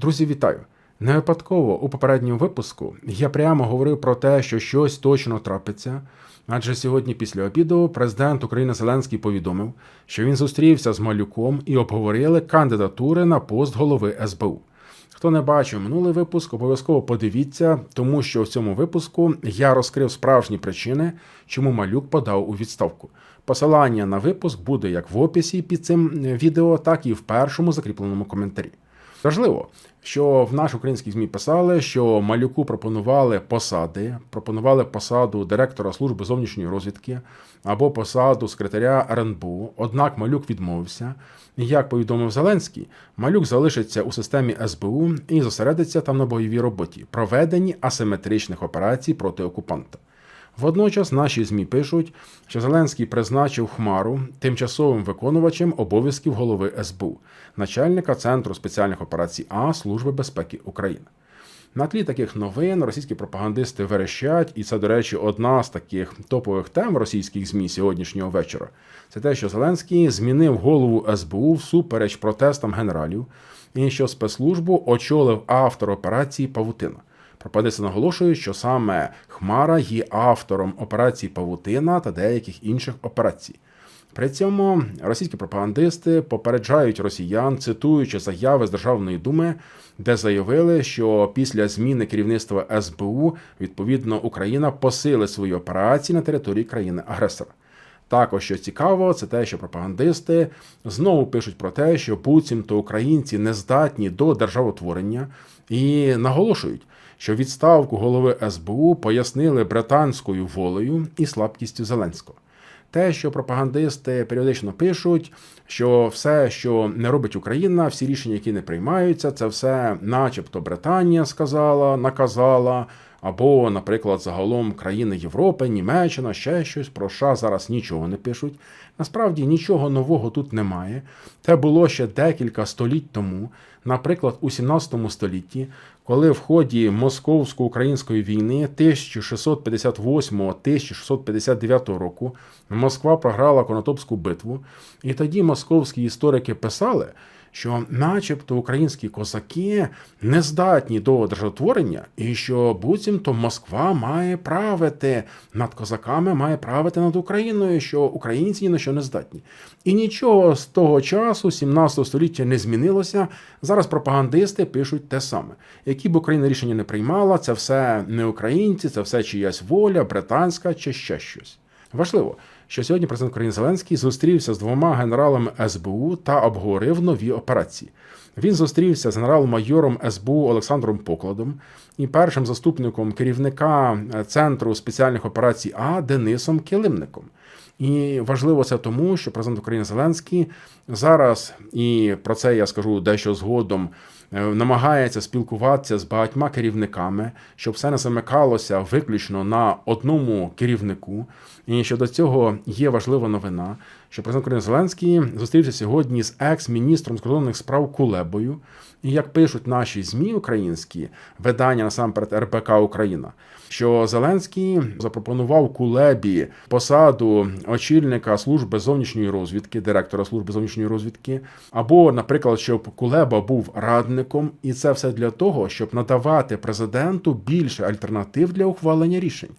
Друзі, вітаю! Не випадково у попередньому випуску я прямо говорив про те, що щось точно трапиться. Адже сьогодні, після обіду, президент України Зеленський повідомив, що він зустрівся з малюком і обговорили кандидатури на пост голови СБУ. Хто не бачив минулий випуск, обов'язково подивіться, тому що в цьому випуску я розкрив справжні причини, чому малюк подав у відставку. Посилання на випуск буде як в описі під цим відео, так і в першому закріпленому коментарі. Важливо, що в наш український ЗМІ писали, що малюку пропонували посади, пропонували посаду директора служби зовнішньої розвідки або посаду секретаря РНБУ. Однак малюк відмовився. Як повідомив Зеленський, малюк залишиться у системі СБУ і зосередиться там на бойовій роботі, проведенні асиметричних операцій проти окупанта. Водночас наші ЗМІ пишуть, що Зеленський призначив Хмару тимчасовим виконувачем обов'язків голови СБУ, начальника Центру спеціальних операцій А Служби безпеки України. На тлі таких новин російські пропагандисти верещать, і це, до речі, одна з таких топових тем російських ЗМІ сьогоднішнього вечора. Це те, що Зеленський змінив голову СБУ всупереч протестам генералів, і що спецслужбу очолив автор операції Павутина. Пропагандисти наголошують, що саме Хмара є автором операції Павутина та деяких інших операцій. При цьому російські пропагандисти попереджають росіян, цитуючи заяви з Державної думи, де заявили, що після зміни керівництва СБУ відповідно Україна посилить свої операції на території країни-агресора. Також що цікаво, це те, що пропагандисти знову пишуть про те, що буцімто українці не здатні до державотворення, і наголошують, що відставку голови СБУ пояснили британською волею і слабкістю Зеленського. Те, що пропагандисти періодично пишуть, що все, що не робить Україна, всі рішення, які не приймаються, це все, начебто, Британія сказала, наказала, або, наприклад, загалом країни Європи, Німеччина, ще щось про США зараз нічого не пишуть. Насправді нічого нового тут немає. Це було ще декілька століть тому, наприклад, у 17 столітті, коли в ході московсько-української війни 1658-1659 року Москва програла Конотопську битву, і тоді московські історики писали, що, начебто, українські козаки не здатні до державотворення, і що буцімто Москва має правити над козаками, має правити над Україною, що українці ні на що не здатні. І нічого з того часу, 17 століття, не змінилося. Зараз пропагандисти пишуть те саме. Які б Україна рішення не приймала, це все не українці, це все чиясь воля, британська чи ще щось. Важливо, що сьогодні президент України Зеленський зустрівся з двома генералами СБУ та обговорив нові операції. Він зустрівся з генерал-майором СБУ Олександром Покладом і першим заступником керівника Центру спеціальних операцій А Денисом Килимником. І важливо це тому, що президент України Зеленський зараз, і про це я скажу дещо згодом, намагається спілкуватися з багатьма керівниками, щоб все не замикалося виключно на одному керівнику. І щодо цього є важлива новина, що президент України Зеленський зустрівся сьогодні з екс-міністром закордонних справ Кулебою. І як пишуть наші змі українські видання насамперед РБК Україна, що Зеленський запропонував Кулебі посаду очільника служби зовнішньої розвідки, директора служби зовнішньої розвідки, або, наприклад, щоб Кулеба був радником, і це все для того, щоб надавати президенту більше альтернатив для ухвалення рішень.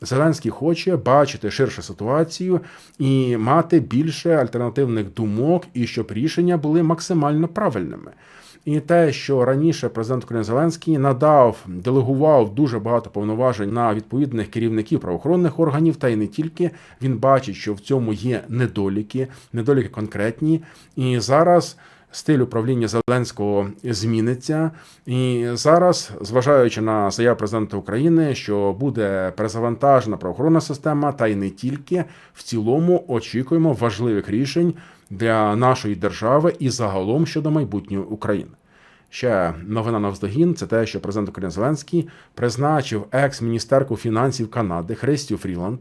Зеленський хоче бачити ширшу ситуацію і мати більше альтернативних думок, і щоб рішення були максимально правильними. І те, що раніше президент України Зеленський надав, делегував дуже багато повноважень на відповідних керівників правоохоронних органів, та й не тільки він бачить, що в цьому є недоліки, недоліки конкретні. І зараз стиль управління Зеленського зміниться. І зараз, зважаючи на заяву президента України, що буде перезавантажена правоохоронна система, та й не тільки в цілому очікуємо важливих рішень для нашої держави і загалом щодо майбутнього України. Ще новина навздогін це те, що президент України Зеленський призначив екс-міністерку фінансів Канади Христю Фріланд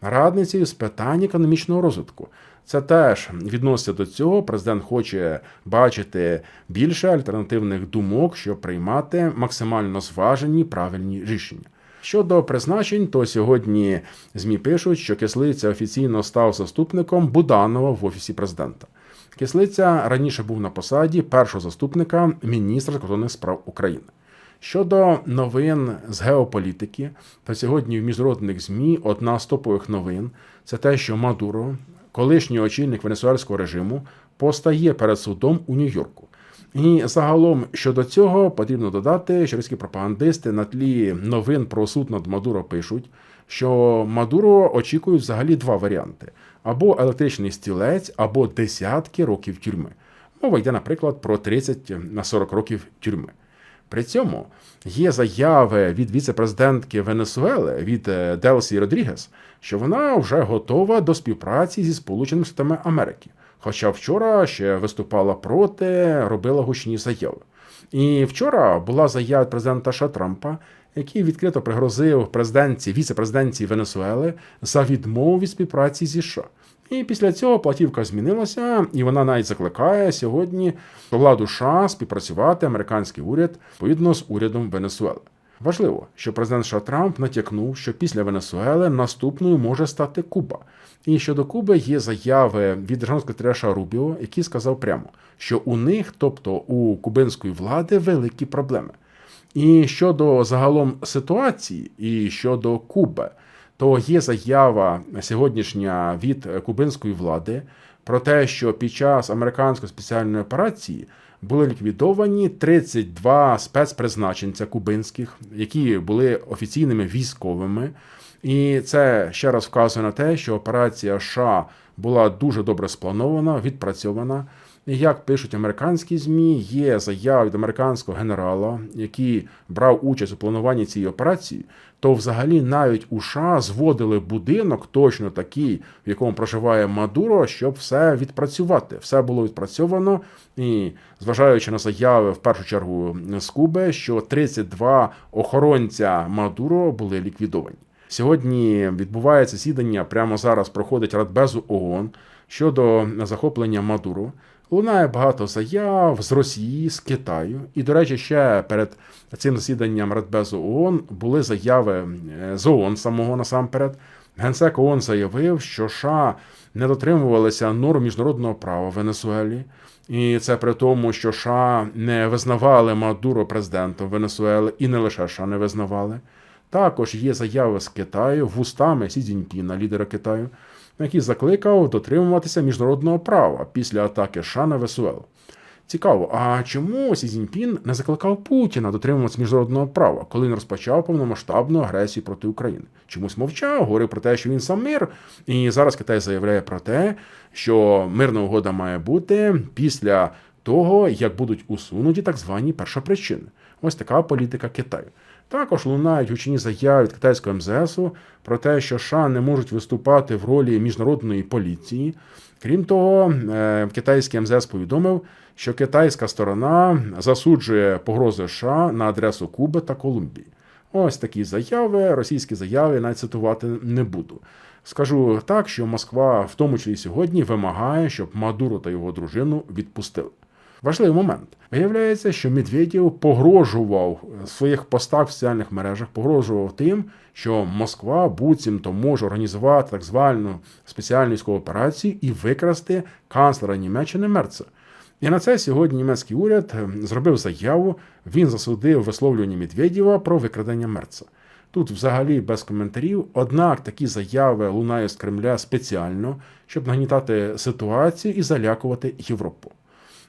радницею з питань економічного розвитку. Це теж відноситься до цього. Президент хоче бачити більше альтернативних думок, щоб приймати максимально зважені правильні рішення. Щодо призначень, то сьогодні ЗМІ пишуть, що кислиця офіційно став заступником Буданова в офісі президента. Кислиця раніше був на посаді першого заступника міністра закордонних справ України. Щодо новин з геополітики, то сьогодні в міжнародних ЗМІ одна з топових новин це те, що Мадуро, колишній очільник венесуельського режиму, постає перед судом у Нью-Йорку. І загалом щодо цього потрібно додати, що російські пропагандисти на тлі новин про суд над Мадуро пишуть, що Мадуро очікують взагалі два варіанти: або електричний стілець, або десятки років тюрми. Мова йде, наприклад, про 30 на 40 років тюрми. При цьому є заяви від віце-президентки Венесуели від е, Делсі Родрігес, що вона вже готова до співпраці зі Сполученими Штатами Америки. Хоча вчора ще виступала проти, робила гучні заяви. І вчора була заява президента США Трампа, який відкрито пригрозив президентці, віце-президентці Венесуели за відмову від співпраці зі США. І після цього платівка змінилася, і вона навіть закликає сьогодні владу США співпрацювати американський уряд відповідно з урядом Венесуели. Важливо, що президент США Трамп натякнув, що після Венесуели наступною може стати Куба. І щодо Куби є заяви від державного секретаря Рубіо, який сказав прямо, що у них, тобто у кубинської влади, великі проблеми. І щодо загалом ситуації, і щодо Куби, то є заява сьогоднішня від кубинської влади про те, що під час американської спеціальної операції були ліквідовані 32 спецпризначенця кубинських, які були офіційними військовими. І це ще раз вказує на те, що операція США була дуже добре спланована, відпрацьована. Як пишуть американські змі, є заява від американського генерала, який брав участь у плануванні цієї операції, то взагалі навіть у США зводили будинок точно такий, в якому проживає Мадуро, щоб все відпрацювати. Все було відпрацьовано. І зважаючи на заяви в першу чергу з Куби, що 32 охоронця Мадуро були ліквідовані. Сьогодні відбувається засідання. Прямо зараз проходить Радбезу ООН щодо захоплення Мадуро. Лунає багато заяв з Росії, з Китаю. І, до речі, ще перед цим засіданням Радбезу ООН були заяви е, з ООН самого насамперед. Генсек ООН заявив, що США не дотримувалися норм міжнародного права в Венесуелі. І це при тому, що США не визнавали Мадуро президентом Венесуели, і не лише США не визнавали. Також є заяви з Китаю вустами Сі Цзіньпіна, лідера Китаю, який закликав дотримуватися міжнародного права після атаки США на Венесуелу. Цікаво, а чому Сі Цзіньпін не закликав Путіна дотримуватися міжнародного права, коли він розпочав повномасштабну агресію проти України? Чомусь мовчав, говорив про те, що він сам мир. І зараз Китай заявляє про те, що мирна угода має бути після того, як будуть усунуті так звані першопричини. Ось така політика Китаю. Також лунають гучні заяви від китайського МЗСу про те, що США не можуть виступати в ролі міжнародної поліції. Крім того, е, китайський МЗС повідомив, що китайська сторона засуджує погрози США на адресу Куби та Колумбії. Ось такі заяви, російські заяви, навіть цитувати не буду. Скажу так, що Москва, в тому числі сьогодні, вимагає, щоб Мадуро та його дружину відпустили. Важливий момент. Виявляється, що Медведєв погрожував в своїх постах в соціальних мережах, погрожував тим, що Москва буцімто може організувати так звану спеціальну військову операцію і викрасти канцлера Німеччини Мерца. І на це сьогодні німецький уряд зробив заяву. Він засудив висловлювання Медведєва про викрадення Мерца. Тут взагалі без коментарів. Однак такі заяви лунають з Кремля спеціально, щоб нагнітати ситуацію і залякувати Європу.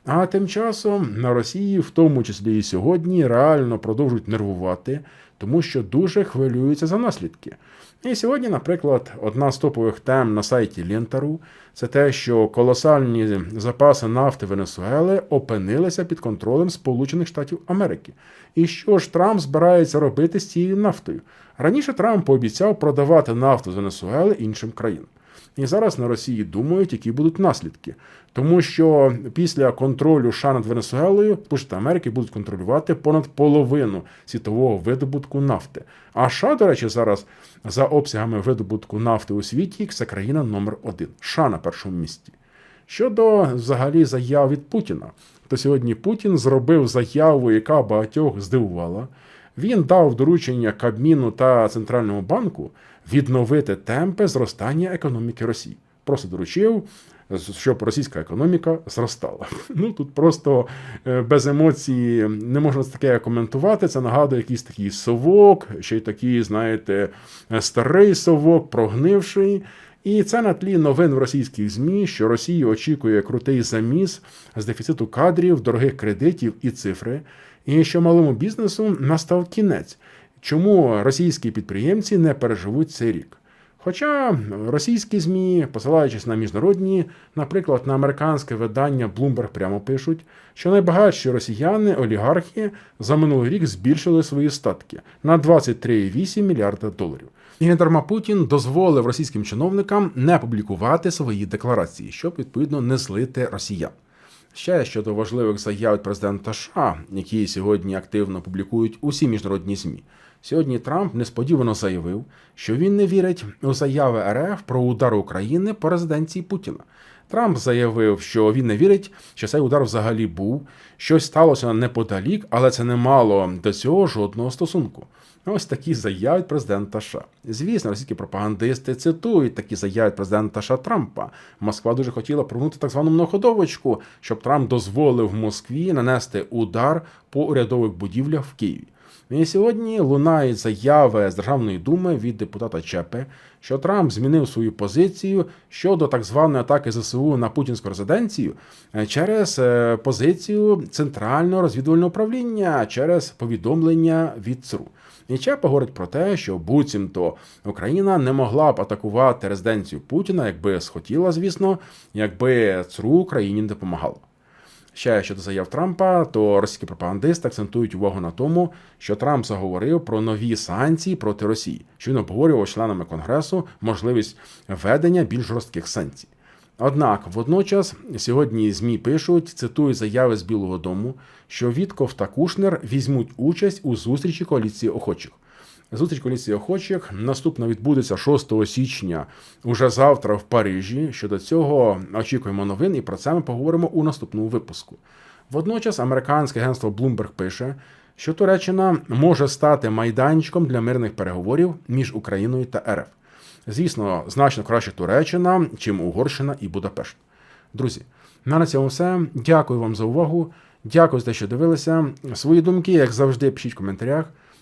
А тим часом на Росії, в тому числі і сьогодні, реально продовжують нервувати, тому що дуже хвилюються за наслідки. І сьогодні, наприклад, одна з топових тем на сайті Лінтару це те, що колосальні запаси нафти Венесуели опинилися під контролем Сполучених Штатів Америки. І що ж Трамп збирається робити з цією нафтою? Раніше Трамп пообіцяв продавати нафту з Венесуели іншим країнам. І зараз на Росії думають, які будуть наслідки, тому що після контролю США над Венесуелою Сполучені Америки будуть контролювати понад половину світового видобутку нафти. А США, до речі, зараз за обсягами видобутку нафти у світі це країна номер один. США на першому місці. Щодо взагалі заяв від Путіна, то сьогодні Путін зробив заяву, яка багатьох здивувала. Він дав доручення Кабміну та Центральному банку відновити темпи зростання економіки Росії. Просто доручив щоб російська економіка зростала. Ну тут просто е, без емоцій не можна таке коментувати. Це нагадує якийсь такий совок, ще й такий, знаєте, е, старий совок, прогнивший. І це на тлі новин в російських ЗМІ, що Росію очікує крутий заміс з дефіциту кадрів, дорогих кредитів і цифри, і що малому бізнесу настав кінець. Чому російські підприємці не переживуть цей рік? Хоча російські ЗМІ, посилаючись на міжнародні, наприклад, на американське видання Bloomberg прямо пишуть, що найбагатші росіяни, олігархи за минулий рік збільшили свої статки на 23,8 мільярда доларів. І не дарма Путін дозволив російським чиновникам не публікувати свої декларації, щоб відповідно не злити росіян. Ще щодо важливих заяв президента США, які сьогодні активно публікують усі міжнародні ЗМІ. Сьогодні Трамп несподівано заявив, що він не вірить у заяви РФ про удар України по резиденції Путіна. Трамп заявив, що він не вірить, що цей удар взагалі був. Щось сталося неподалік, але це не мало до цього жодного стосунку. Ось такі заяви президента США. Звісно, російські пропагандисти цитують такі заяви президента США Трампа. Москва дуже хотіла прогнути так звану многоходовочку, щоб Трамп дозволив Москві нанести удар по урядових будівлях в Києві. І сьогодні лунають заяви з Державної думи від депутата Чепи, що Трамп змінив свою позицію щодо так званої атаки ЗСУ на путінську резиденцію е, через е, позицію центрального розвідувального управління через повідомлення від ЦРУ. І Чепа говорить про те, що буцімто Україна не могла б атакувати резиденцію Путіна, якби схотіла, звісно, якби ЦРУ Україні не допомагало. Ще щодо заяв Трампа, то російські пропагандисти акцентують увагу на тому, що Трамп заговорив про нові санкції проти Росії, що він обговорював членами Конгресу можливість введення більш жорстких санкцій. Однак водночас сьогодні ЗМІ пишуть, цитують заяви з Білого Дому, що Вітков та Кушнер візьмуть участь у зустрічі коаліції охочих. Зустріч коаліції охочих наступна відбудеться 6 січня, уже завтра в Парижі. Щодо цього очікуємо новин, і про це ми поговоримо у наступному випуску. Водночас американське агентство Bloomberg пише, що Туреччина може стати майданчиком для мирних переговорів між Україною та РФ. Звісно, значно краще Туреччина, чим Угорщина і Будапешт. Друзі, на цьому все. Дякую вам за увагу. Дякую за те, що дивилися. Свої думки, як завжди, пишіть в коментарях.